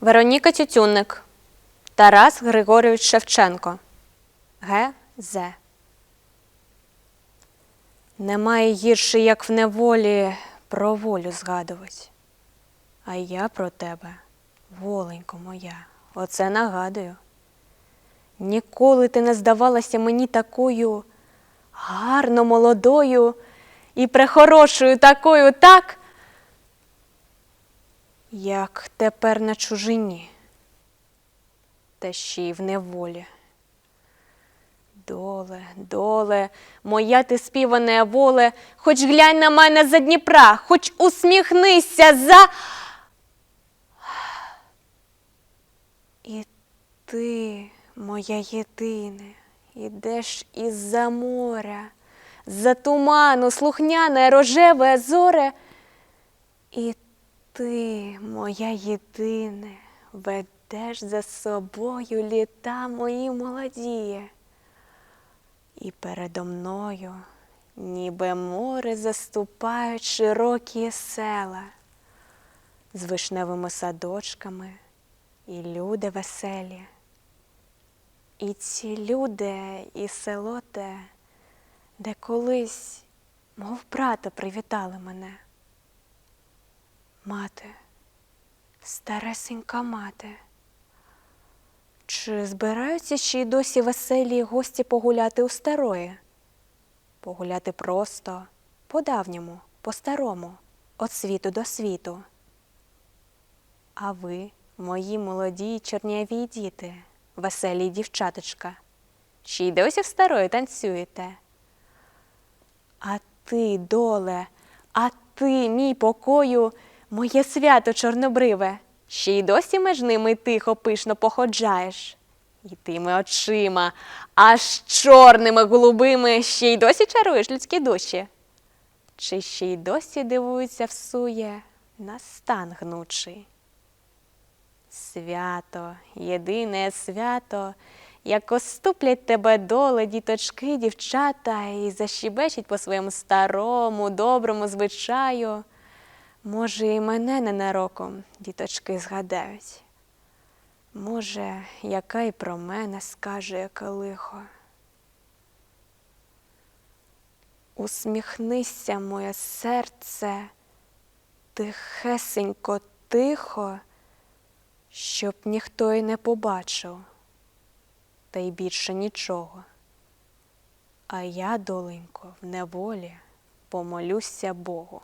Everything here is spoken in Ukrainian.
Вероніка Тютюнник. Тарас Григорійович Шевченко. Г.З. Немає гірше, як в неволі, про волю згадувать. А я про тебе, воленько моя, оце нагадую. Ніколи ти не здавалася мені такою гарно молодою і прехорошою такою, так, як тепер на чужині, та ще й в неволі. Доле, доле, моя ти співане воле, хоч глянь на мене за Дніпра, хоч усміхнися за. І ти, моя єдине, ідеш із-за моря, за туману, слухняне рожеве зоре. І ти, моя єдине, ведеш за собою літа мої молодіє. І передо мною, ніби море заступають широкі села з вишневими садочками і люди веселі. І ці люди, і село те, де колись, мов брата, привітали мене. Мати, старесенька мати. Чи збираються ще й досі веселі гості погуляти у старої? Погуляти просто, по-давньому, по-старому, від світу до світу. А ви, мої молоді й діти, веселі дівчаточка, ще й досі в старої танцюєте. А ти, доле, а ти, мій покою, моє свято чорнобриве, ще й досі між ними тихо пишно походжаєш. І тими очима, аж чорними голубими, ще й досі чаруєш людські душі. Чи ще й досі дивуються всує на стан гнучий? Свято, єдине свято, як оступлять тебе доле, діточки, дівчата, і защебечуть по своєму старому, доброму звичаю. Може, і мене ненароком діточки згадають. Може, яка й про мене скаже, яке лихо. Усміхнися, моє серце, тихесенько, тихо, щоб ніхто й не побачив, та й більше нічого. А я, доленько, в неволі помолюся Богу.